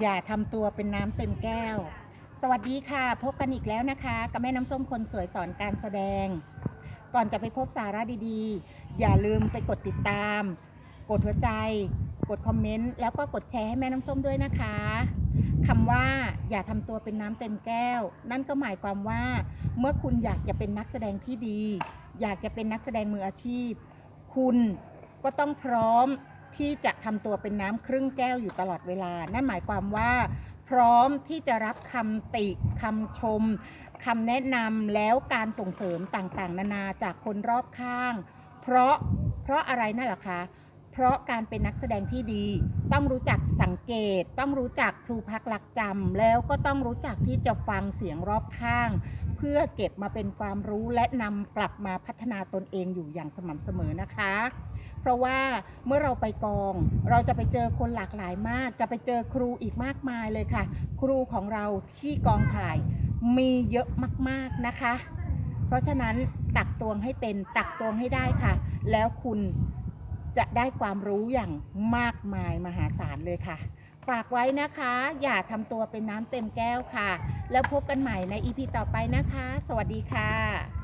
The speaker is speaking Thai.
อย่าทำตัวเป็นน้ำเต็มแก้ว สวัสดีค่ะ พบกันอีกแล้วนะคะกับแม่น้ำส้มคนสวยสอนการแสดง ก่อนจะไปพบสาระดีๆ อย่าลืมไปกดติดตาม กดหัวใจ กดคอมเมนต์แล้วก็กดแชร์ให้แม่น้ำส้มด้วยนะคะคำว่าอย่าทำตัวเป็นน้ำเต็มแก้ว นั่นก็หมายความว่า เมื่อคุณอยากจะเป็นนักแสดงที่ดี อยากจะเป็นนักแสดงมืออาชีพ คุณก็ต้องพร้อม ที่จะทำตัวเป็นน้ำครึ่งแก้วอยู่ตลอดเวลา นั่นหมายความว่า พร้อมที่จะรับคำติคำชมคำแนะนำแล้วการส่งเสริมต่างๆ นานาจากคนรอบข้าง เพราะเพราะอะไรนั่นหละคะเพราะการเป็นนักแสดงที่ดี ต้องรู้จักสังเกต ต้องรู้จักครูพักหลักจำแล้วก็ต้องรู้จักที่จะฟังเสียงรอบข้าง เพื่อเก็บมาเป็นความรู้และนำกลับมาพัฒนาตนเองอยู่อย่างสม่ำเสมอนะคะ เพราะว่าเมื่อเราไปกอง เราจะไปเจอคนหลากหลายมาก จะไปเจอครูอีกมากมายเลยค่ะ ครูของเราที่กองถ่ายมีเยอะมากๆนะคะ เพราะฉะนั้นตักตวงให้เป็นตักตวงให้ได้ค่ะ แล้วคุณจะได้ความรู้อย่างมากมายมหาศาลเลยค่ะ ฝากไว้นะคะ อย่าทำตัวเป็นน้ำเต็มแก้วค่ะ แล้วพบกันใหม่ในอีพีต่อไปนะคะ สวัสดีค่ะ